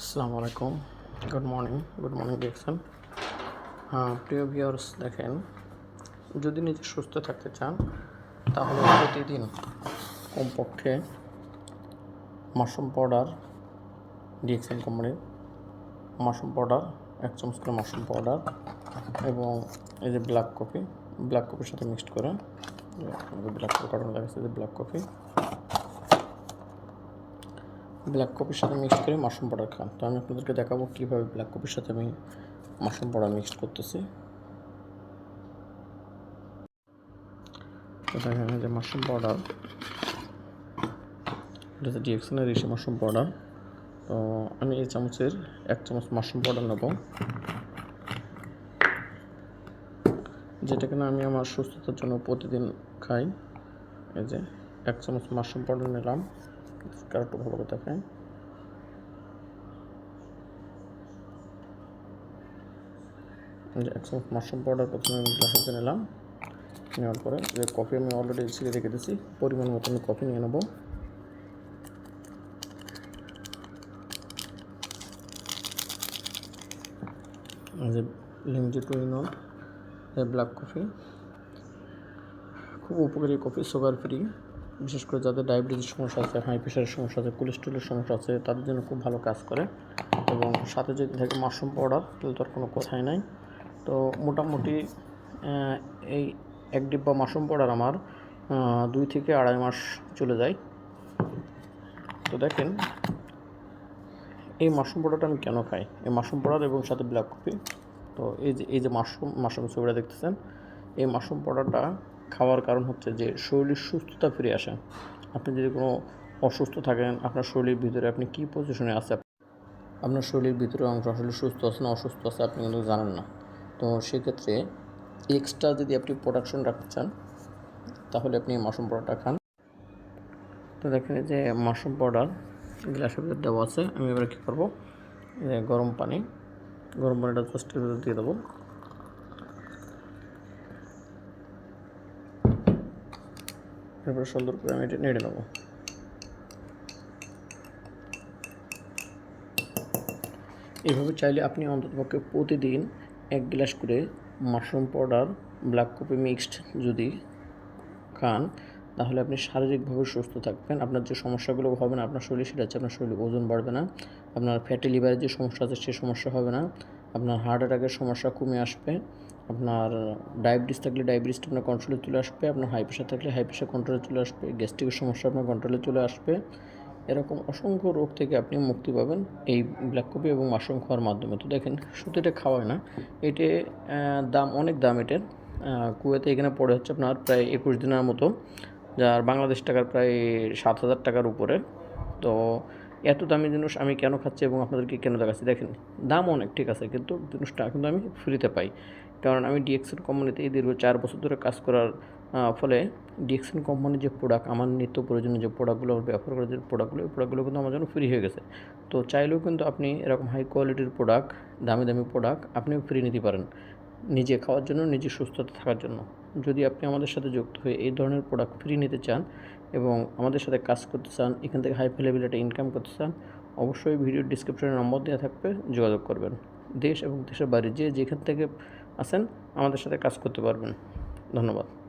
আসসালামু আলাইকুম। Good morning good morning হ্যাঁ প্রিয় ভিউয়ার্স দেখেন, যদি নিজে সুস্থ থাকতে চান, তাহলে প্রতিদিন কমপক্ষে মাশরুম পাউডার ডিএক্সএল কোম্পানির মাশরুম পাউডার এক চামচ করে মাশরুম পাউডার এবং এই যে ব্ল্যাক কফি ব্ল্যাক কফির সাথে মিক্সড করে ব্ল্যাক কাটানো লাগাচ্ছে যে ব্ল্যাক কফি ব্ল্যাক কফির সাথে মিক্সড করে মাশরুম পাউডার খান। তো আমি আপনাদেরকে দেখাবো কীভাবে ব্ল্যাক কফির সাথে আমি মাশরুম পাউডার মিক্সড করতেছি। দেখেন যে মাশরুম পাউডার এটা হচ্ছে ডিএক্সনের ঋষি মাশরুম পাউডার তো আমি এই চামচের এক চামচ মাশরুম পাউডার নেব। যেটা কিনা আমি আমার সুস্থতার জন্য প্রতিদিন খাই। এই যে এক চামচ মাশরুম পাউডার নিলাম। কারোটা ভালো করে দেখায়। এক চামচ মাশরুম পাউডার প্রথমে আমি গ্লাসে নিলাম। নেওয়ার পরে যে কফি আমি অলরেডি ছিঁড়ে রেখে দিয়েছি। পরিমাণ মতো আমি কফি নিয়ে নেব। যে লিমজি টু ইন ব্ল্যাক কফি খুব উপকারী কফি সুগার ফ্রি বিশেষ করে যাদের ডায়াবেটিসের সমস্যা আছে, হাই প্রেশারের সমস্যা আছে, কোলেস্ট্রলের সমস্যা আছে, তাদের জন্য খুব ভালো কাজ করে। এবং সাথে যদি থাকে মাশরুম পাউডার, তাহলে তার কোনো কথাই নাই। তো মোটামুটি এই এক ডিব্বা মাশরুম পাউডার আমার দুই থেকে আড়াই মাস চলে যায়। তো দেখেন, এই মাশরুম পাউডারটা আমি কেন খাই? এই মাশরুম পাউডার এবং সাথে ব্ল্যাক কফি তো এই যে এই যে মাশরুম মাশরুম ছবিটা দেখতেছেন, এই মাশরুম পাউডারটা খাওয়ার কারণ হচ্ছে যে শরীরের সুস্থতা ফিরে আসে। আপনি যদি কোনো অসুস্থ থাকেন, আপনার শরীরের ভিতরে আপনি কী পজিশনে আছে আপনার শরীরের ভিতরে অংশ আসলে সুস্থ আছে না অসুস্থ আছে আপনি কিন্তু জানেন না। তো সেক্ষেত্রে এক্সট্রা যদি আপনি প্রোডাকশন রাখতে চান, তাহলে আপনি মাশরুম পাউডারটা খান। তো দেখেন যে মাশরুম পাউডার, গ্লাসের ভিতরে দেওয়া আছে। আমি এবার কী করব? গরম পানি, গরম পানিটা জাস্ট দিয়ে দেবো। এরপরে সুন্দর করে আমি এটা নেড়ে নেব। এইভাবে চাইলে আপনি অন্ততপক্ষে প্রতিদিন এক গ্লাস করে mushroom powder, black coffee mixed যদি খান, তাহলে আপনি শারীরিকভাবে সুস্থ থাকবেন। আপনার যে সমস্যাগুলো হবে না, আপনার শরীরে সেটা হচ্ছে আপনার শরীরে ওজন বাড়বে না, আপনার ফ্যাটি লিভারের যে সমস্যা আছে, সে সমস্যা হবে না, আপনার হার্ট অ্যাটাকের সমস্যা কমে আসবে আপনার ডায়াবেটিস থাকলে ডায়াবেটিসটা আপনার কন্ট্রোলে চলে আসবে, আপনার হাই প্রেশার থাকলে হাই প্রেশার কন্ট্রোলে চলে আসবে গ্যাস্ট্রিকের সমস্যা আপনার কন্ট্রোলে চলে আসবে। এরকম অসংখ্য রোগ থেকে আপনি মুক্তি পাবেন এই ব্ল্যাক কপি এবং মাশরুম খাওয়ার মাধ্যমে। তো দেখেন শুধু এটা খাওয়ায় না। এটে দাম অনেক দাম এটার। কুয়েতে এখানে পড়ে হচ্ছে আপনার প্রায় একুশ দিনের মতো, যার বাংলাদেশ টাকার প্রায় সাত হাজার টাকার উপরে। তো এত দামি জিনিস আমি কেন খাচ্ছি এবং আপনাদেরকে কেন দেখাচ্ছি? দেখেন, দাম অনেক, ঠিক আছে, কিন্তু জিনিসটা কিন্তু আমি ফ্রিতে পাই। কারণ আমি ডিএক্সএন কোম্পানিতে এই দীর্ঘ চার বছর ধরে কাজ করার ফলে ডিএক্সএন কোম্পানির যে প্রোডাক্ট আমার নিত্য প্রয়োজনীয় যে প্রোডাক্টগুলো ব্যবহার করার যে প্রোডাক্টগুলো এই প্রোডাক্টগুলো কিন্তু আমার জন্য ফ্রি হয়ে গেছে। তো চাইলেও কিন্তু আপনি এরকম হাই কোয়ালিটির প্রোডাক্ট দামি দামি প্রোডাক্ট আপনিও ফ্রি নিতে পারেন। নিজে খাওয়ার জন্য নিজে সুস্থতা থাকার জন্য। যদি আপনি আমাদের সাথে যুক্ত হয়ে এই ধরনের প্রোডাক্ট ফ্রি নিতে চান এবং আমাদের সাথে কাজ করতে চান, এখান থেকে হাই একটা ইনকাম করতে চান, অবশ্যই ভিডিওর ডিসক্রিপশনে নম্বর দেওয়া থাকবে, যোগাযোগ করবেন। দেশ এবং দেশের বাইরে যে যেখান থেকে আসেন আমাদের সাথে কাজ করতে পারবেন। ধন্যবাদ।